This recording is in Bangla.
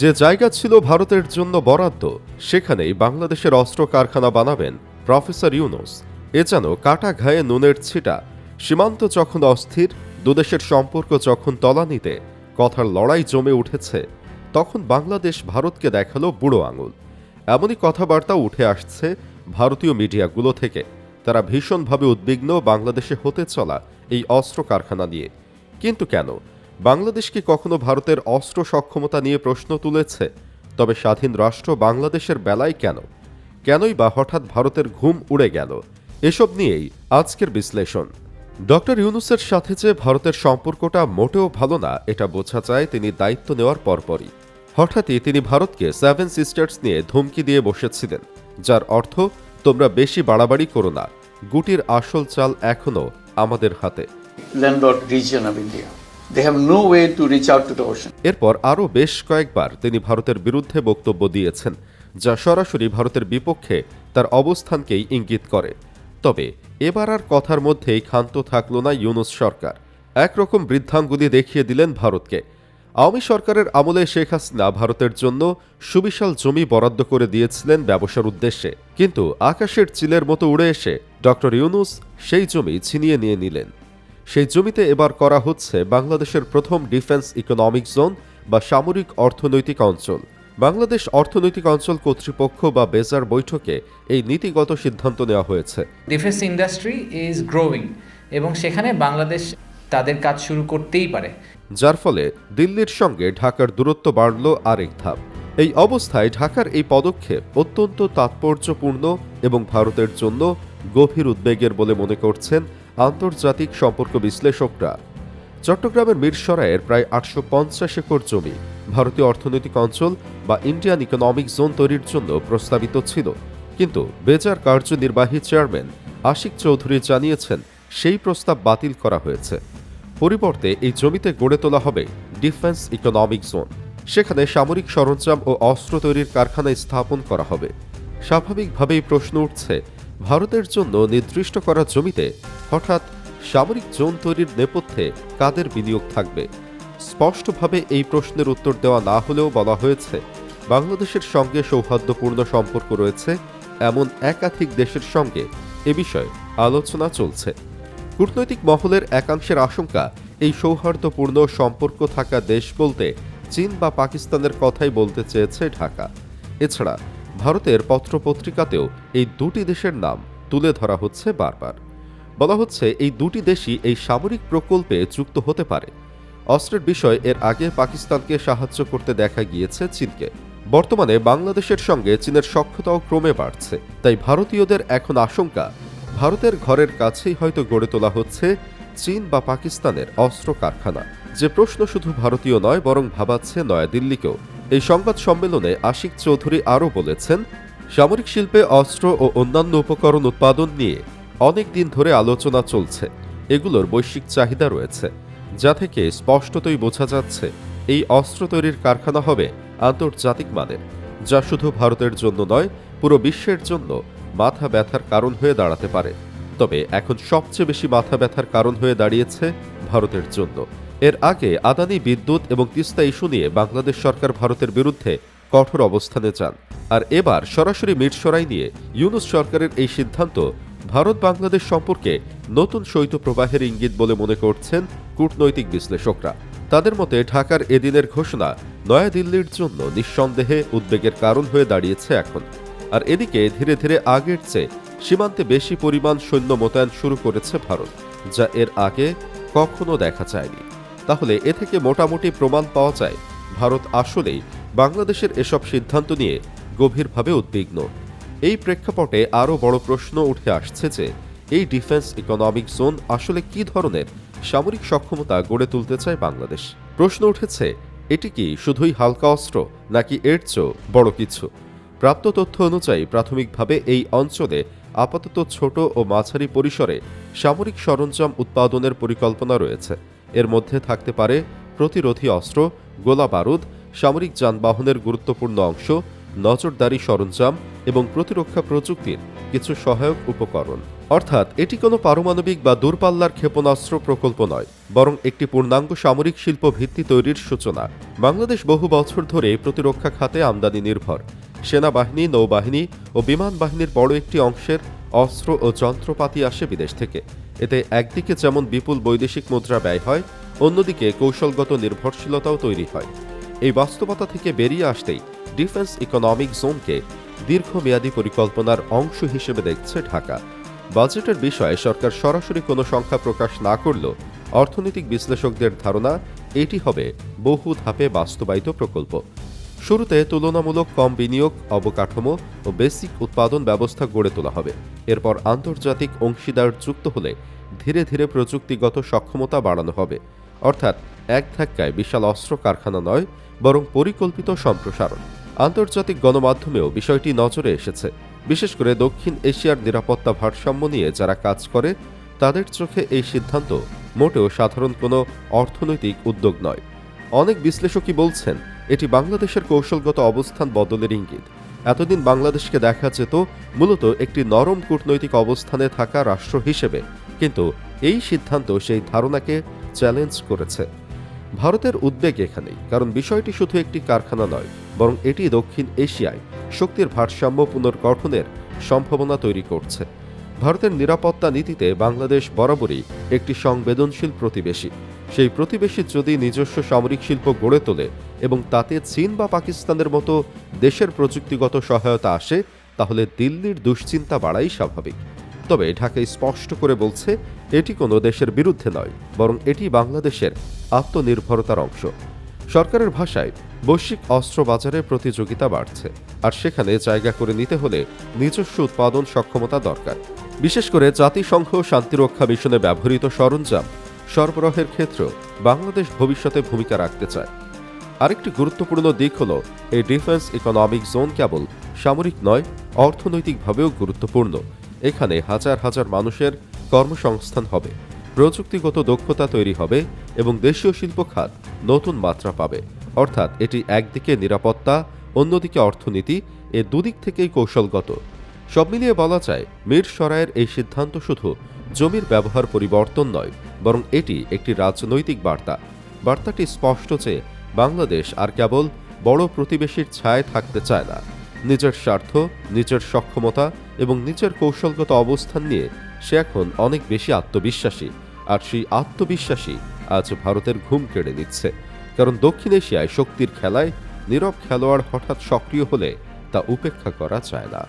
যে জায়গা ছিল ভারতের জন্য বরাদ্দ, সেখানেই বাংলাদেশের অস্ত্র কারখানা বানাবেন প্রফেসর ইউনুস। এ যেন কাটা ঘায়ে নুনের ছিটা। সীমান্ত যখন অস্থির, দুদেশের সম্পর্ক যখন তলানিতে, কথার লড়াই জমে উঠেছে, তখন বাংলাদেশ ভারতকে দেখাল বুড়ো আঙুল। এমনই কথাবার্তা উঠে আসছে ভারতীয় মিডিয়াগুলো থেকে। তারা ভীষণভাবে উদ্বিগ্ন বাংলাদেশে হতে চলা এই অস্ত্র কারখানা নিয়ে। কিন্তু কেন? বাংলাদেশ কি কখনো ভারতের অস্ত্র সক্ষমতা নিয়ে প্রশ্ন তুলেছে? তবে স্বাধীন রাষ্ট্র বাংলাদেশের বেলায় কেন? কেনই বা হঠাৎ ভারতের ঘুম উড়ে গেল? এসব নিয়েই আজকের বিশ্লেষণ। ডক্টর ইউনুসের সাথে যে ভারতের সম্পর্কটা মোটেও ভালো না, এটা বোঝা যায় তিনি দায়িত্ব নেওয়ার পরপরই। হঠাৎই তিনি ভারতকে সেভেন সিস্টার্স নিয়ে ধমকি দিয়ে বসেছিলেন, যার অর্থ, তোমরা বেশি বাড়াবাড়ি করো না। গুটির আসল চাল এখনও আমাদের হাতে। Landlocked region of India. এরপর আরও বেশ কয়েকবার তিনি ভারতের বিরুদ্ধে বক্তব্য দিয়েছেন, যা সরাসরি ভারতের বিপক্ষে তার অবস্থানকেই ইঙ্গিত করে। তবে এবার আর কথার মধ্যেই ক্ষান্ত থাকল না ইউনুস সরকার। একরকম বৃদ্ধাঙ্গুলি দেখিয়ে দিলেন ভারতকে। আওয়ামী সরকারের আমলে শেখ হাসিনা ভারতের জন্য সুবিশাল জমি বরাদ্দ করে দিয়েছিলেন ব্যবসার উদ্দেশ্যে। কিন্তু আকাশের চিলের মতো উড়ে এসে ডক্টর ইউনুস সেই জমি ছিনিয়ে নিয়ে নিলেন। সেই জমিতে এবার করা হচ্ছে বাংলাদেশের প্রথম ডিফেন্স ইকোনমিক জোন বা সামরিক অর্থনৈতিক অঞ্চল। বাংলাদেশ অর্থনৈতিক অঞ্চল কর্তৃপক্ষ বা বেজার বৈঠকে এই নীতিগত সিদ্ধান্ত নেওয়া হয়েছে। ডিফেন্স ইন্ডাস্ট্রি ইজ গ্রোয়িং এবং সেখানে বাংলাদেশ তাদের কাজ শুরু করতেই পারে। যার ফলে দিল্লির সঙ্গে ঢাকার দূরত্ব বাড়ল আরেক ধাপ। এই অবস্থায় ঢাকার এই পদক্ষেপ অত্যন্ত তাৎপর্যপূর্ণ এবং ভারতের জন্য গভীর উদ্বেগের বলে মনে করছেন আন্তর্জাতিক সম্পর্ক বিশ্লেষকরা। চট্টগ্রামের মিরসরায়ের প্রায় আটশো পঞ্চাশ একর জমি ভারতীয় অর্থনৈতিক অঞ্চল বা ইন্ডিয়ান ইকোনমিক জোন তৈরির জন্য প্রস্তাবিত ছিল। কিন্তু বেজার কার্যনির্বাহী চেয়ারম্যান আশিক চৌধুরী জানিয়েছেন, সেই প্রস্তাব বাতিল করা হয়েছে। পরিবর্তে এই জমিতে গড়ে তোলা হবে ডিফেন্স ইকোনমিক জোন। সেখানে সামরিক সরঞ্জাম ও অস্ত্র তৈরির কারখানা স্থাপন করা হবে। স্বাভাবিকভাবেই প্রশ্ন উঠছে ভারতের জন্য নির্দিষ্ট করা জমিতে হঠাৎ সামরিক জোন তৈরির নেপথ্যে কাদের বিনিয়োগ থাকবে? স্পষ্টভাবে এই প্রশ্নের উত্তর দেওয়া না হলেও বলা হয়েছে, বাংলাদেশের সঙ্গে সৌহার্দ্যপূর্ণ সম্পর্ক রয়েছে এমন একাধিক দেশের সঙ্গে। এ বিষয়ে আলোচনা চলছে। কূটনৈতিক মহলের একাংশের আশঙ্কা, এই সৌহার্দ্যপূর্ণ সম্পর্ক থাকা দেশ বলতে চীন বা পাকিস্তানের কথাই বলতে চেয়েছে ঢাকা। এছাড়া ভারতের পত্রপত্রিকাতেও এই দুটি দেশের নাম তুলে ধরা হচ্ছে বারবার। বলা হচ্ছে এই দুটি দেশই এই সামরিক প্রকল্পে যুক্ত হতে পারে। অস্ত্রের বিষয় এর আগে পাকিস্তানকে সাহায্য করতে দেখা গিয়েছে চীনকে। বর্তমানে বাংলাদেশের সঙ্গে চীনের সক্ষতাও ক্রমে বাড়ছে। তাই ভারতীয়দের এখন আশঙ্কা, ভারতের ঘরের কাছেই হয়তো গড়ে তোলা হচ্ছে চীন বা পাকিস্তানের অস্ত্র কারখানা। যে প্রশ্ন শুধু ভারতীয় নয়, বরং ভাবাচ্ছে নয়াদিল্লিকেও। এই সংবাদ সম্মেলনে আশিক চৌধুরী আরও বলেছেন, সামরিক শিল্পে অস্ত্র ও অন্যান্য উপকরণ উৎপাদন নিয়ে অনেক দিন ধরে আলোচনা চলছে। এগুলোর বৈশ্বিক চাহিদা রয়েছে, যা থেকে স্পষ্টতই বোঝা যাচ্ছে এই অস্ত্র তৈরির কারখানা হবে আন্তর্জাতিক মানের, যা শুধু ভারতের জন্য নয়, পুরো বিশ্বের জন্য মাথা ব্যথার কারণ হয়ে দাঁড়াতে পারে। তবে এখন সবচেয়ে বেশি মাথা ব্যথার কারণ হয়ে দাঁড়িয়েছে ভারতের জন্য। এর আগে আদানি বিদ্যুৎ এবং তিস্তা ইস্যু নিয়ে বাংলাদেশ সরকার ভারতের বিরুদ্ধে কঠোর অবস্থানে যান। আর এবার সরাসরি মিটসরাই নিয়ে ইউনুস সরকারের এই সিদ্ধান্ত ভারত বাংলাদেশ সম্পর্কে নতুন শৈত্যপ্রবাহের ইঙ্গিত বলে মনে করছেন কূটনৈতিক বিশ্লেষকরা। তাদের মতে ঢাকার এদিনের ঘোষণা নয়াদিল্লির জন্য নিঃসন্দেহে উদ্বেগের কারণ হয়ে দাঁড়িয়েছে এখন। আর এদিকে ধীরে ধীরে আগের চেয়ে সীমান্তে বেশি পরিমাণ সৈন্য মোতায়েন শুরু করেছে ভারত, যা এর আগে কখনো দেখা যায়নি। তাহলে এ থেকে মোটামুটি প্রমাণ পাওয়া যায়। ভারত আসলেই বাংলাদেশের এসব সিদ্ধান্ত নিয়ে গভীরভাবে উদ্বিগ্ন। এই প্রেক্ষাপটে আরও বড় প্রশ্ন উঠে আসছে যে, এই ডিফেন্স ইকোনমিক জোন আসলে কি ধরনের সামরিক সক্ষমতা গড়ে তুলতে চায় বাংলাদেশ? প্রশ্ন উঠেছে, এটি কি শুধুই হালকা অস্ত্র নাকি এর চেয়েও বড় কিছু? প্রাপ্ত তথ্য অনুযায়ী প্রাথমিকভাবে এই অঞ্চলে আপাতত ছোট ও মাঝারি পরিসরে সামরিক সরঞ্জাম উৎপাদনের পরিকল্পনা রয়েছে। এর মধ্যে থাকতে পারে প্রতিরোধী অস্ত্র গোলা বারুদ সামরিক যানবাহনের গুরুত্বপূর্ণ অংশ, নজরদারি সরঞ্জাম এবং প্রতিরক্ষা প্রযুক্তির কিছু সহায়ক উপকরণ। অর্থাৎ, এটি কোনো পারমাণবিক বা দূরপাল্লার ক্ষেপণাস্ত্র প্রকল্প নয়, বরং একটি পূর্ণাঙ্গ সামরিক শিল্প ভিত্তি তৈরির সূচনা। বাংলাদেশ বহু বছর ধরে প্রতিরক্ষা খাতে আমদানি নির্ভর। সেনাবাহিনী, নৌবাহিনী ও বিমান বাহিনীর বড় একটি অংশের অস্ত্র ও যন্ত্রপাতি আসে বিদেশ থেকে। এতে একদিকে যেমন বিপুল বৈদেশিক মুদ্রা ব্যয় হয়, অন্যদিকে কৌশলগত নির্ভরশীলতাও তৈরি হয়। এই বাস্তবতা থেকে বেরিয়ে আসতেই ডিফেন্স ইকোনমিক জোনকে দীর্ঘমেয়াদী পরিকল্পনার অংশ হিসেবে দেখছে ঢাকা। বাজেটের বিষয়ে সরকার সরাসরি কোনো সংখ্যা প্রকাশ না করলেও অর্থনৈতিক বিশ্লেষকদের ধারণা এটি হবে বহু ধাপে বাস্তবায়িত প্রকল্প। শুরুতে তুলনামূলক কম বিনিয়োগ, অবকাঠামো ও বেসিক উৎপাদন ব্যবস্থা গড়ে তোলা হবে। এরপর আন্তর্জাতিক অংশীদার যুক্ত হলে ধীরে ধীরে প্রযুক্তিগত সক্ষমতা বাড়ানো হবে। অর্থাৎ এক ধাক্কায় বিশাল অস্ত্র কারখানা নয়, বরং পরিকল্পিত সম্প্রসারণ। আন্তর্জাতিক গণমাধ্যমেও বিষয়টি নজরে এসেছে। বিশেষ করে দক্ষিণ এশিয়ার নিরাপত্তা ভারসাম্য নিয়ে যারা কাজ করে, তাদের চোখে এই সিদ্ধান্ত মোটেও সাধারণ কোনো অর্থনৈতিক উদ্যোগ নয়। অনেক বিশ্লেষকই বলছেন এটি বাংলাদেশের কৌশলগত অবস্থান বদলের ইঙ্গিত। এতদিন বাংলাদেশকে দেখা যেত মূলত একটি নরম কূটনৈতিক অবস্থানে থাকা রাষ্ট্র হিসেবে, কিন্তু এই সিদ্ধান্ত সেই ধারণাকে চ্যালেঞ্জ করেছে। ভারতের উদ্বেগ এখানেই, কারণ বিষয়টি শুধু একটি কারখানা নয়, বরং এটি দক্ষিণ এশিয়ায় শক্তির ভারসাম্য পুনর্গঠনের সম্ভাবনা তৈরি করছে। ভারতের নিরাপত্তা নীতিতে বাংলাদেশ বরাবরই একটি সংবেদনশীল প্রতিবেশী। সেই প্রতিবেশী যদি নিজস্ব সামরিক শিল্প গড়ে তোলে এবং তাতে চীন বা পাকিস্তানের মতো দেশের প্রযুক্তিগত সহায়তা আসে, তাহলে দিল্লির দুশ্চিন্তা বাড়াই স্বাভাবিক। তবে ঢাকা স্পষ্ট করে বলছে, এটি কোনো দেশের বিরুদ্ধে নয়, বরং এটি বাংলাদেশের আত্মনির্ভরতার অংশ। সরকারের ভাষায়, বৈশ্বিক অস্ত্র বাজারে প্রতিযোগিতা বাড়ছে, আর সেখানে জায়গা করে নিতে হলে নিজস্ব উৎপাদন সক্ষমতা দরকার। বিশেষ করে জাতিসংঘ শান্তিরক্ষা মিশনে ব্যবহৃত সরঞ্জাম সরবরাহের ক্ষেত্রেও বাংলাদেশ ভবিষ্যতে ভূমিকা রাখতে চায়। আরেকটি গুরুত্বপূর্ণ দিক হল, এই ডিফেন্স ইকোনমিক জোন কেবল সামরিক নয়, অর্থনৈতিকভাবেও গুরুত্বপূর্ণ। এখানে হাজার হাজার মানুষের কর্মসংস্থান হবে, প্রযুক্তিগত দক্ষতা তৈরি হবে এবং দেশীয় শিল্প খাত নতুন মাত্রা পাবে। অর্থাৎ এটি একদিকে নিরাপত্তা, অন্যদিকে অর্থনীতি, এ দুদিক থেকেই কৌশলগত। সব মিলিয়ে বলা যায়, মীর সরায়ের এই সিদ্ধান্ত শুধু জমির ব্যবহার পরিবর্তন নয়, বরং এটি একটি রাজনৈতিক বার্তা। বার্তাটি স্পষ্ট যে বাংলাদেশ আর কেবল বড় প্রতিবেশীর ছায় থাকতে চায় না। নিজের স্বার্থ, নিজের সক্ষমতা এবং নিজের কৌশলগত অবস্থান নিয়ে সে এখন অনেক বেশি আত্মবিশ্বাসী। আর সেই আত্মবিশ্বাসী আজ ভারতের ঘুম কেড়ে নিচ্ছে। কারণ দক্ষিণ এশিয়ায় শক্তির খেলায় নীরব খেলোয়াড় হঠাৎ সক্রিয় হলে তা উপেক্ষা করা যায় না।